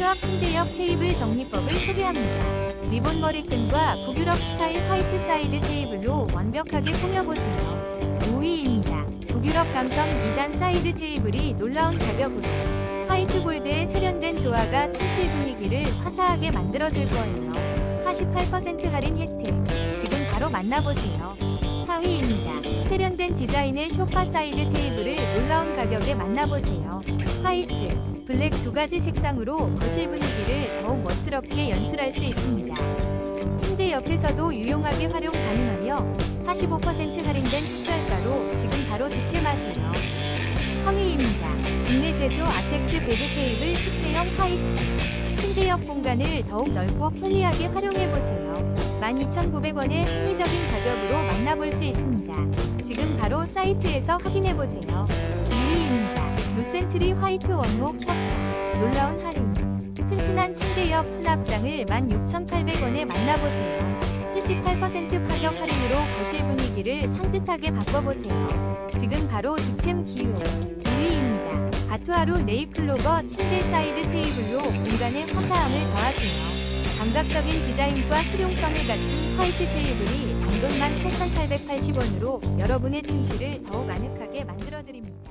초저압 침대 옆 테이블 정리법을 소개합니다. 리본 머리끈과 북유럽 스타일 화이트 사이드 테이블로 완벽하게 꾸며보세요. 5위입니다. 북유럽 감성 2단 사이드 테이블이 놀라운 가격으로 화이트 골드의 세련된 조화가 침실 분위기를 화사하게 만들어줄 거예요. 48% 할인 혜택. 지금 바로 만나보세요. 4위입니다. 세련된 디자인의 소파 사이드 테이블을 놀라운 가격에 만나보세요. 화이트, 블랙 두 가지 색상으로 거실 분위기를 더욱 멋스럽게 연출할 수 있습니다. 침대 옆에서도 유용하게 활용 가능하며 45% 할인된 특별가로 지금 바로 득템하세요. 3위입니다. 국내 제조 아텍스 베드 테이블 특대형 화이트. 침대 옆 공간을 더욱 넓고 편리하게 활용해보세요. 12,900원의 합리적인 가격으로 만나볼 수 있습니다. 지금 바로 사이트에서 확인해보세요. 2위입니다. 루센트리 화이트 원목 협탁. 놀라운 할인. 튼튼한 침대 옆 수납장을 16,800원에 만나보세요. 78% 파격 할인으로 거실 분위기를 산뜻하게 바꿔보세요. 지금 바로 득템 기회. 1위입니다. 바투하루 네잎클로버 침대 사이드 테이블로 공간의 화사함을 더하세요. 감각적인 디자인과 실용성을 갖춘 화이트 테이블이 단돈 18,880원으로 여러분의 침실을 더욱 아늑하게 만들어드립니다.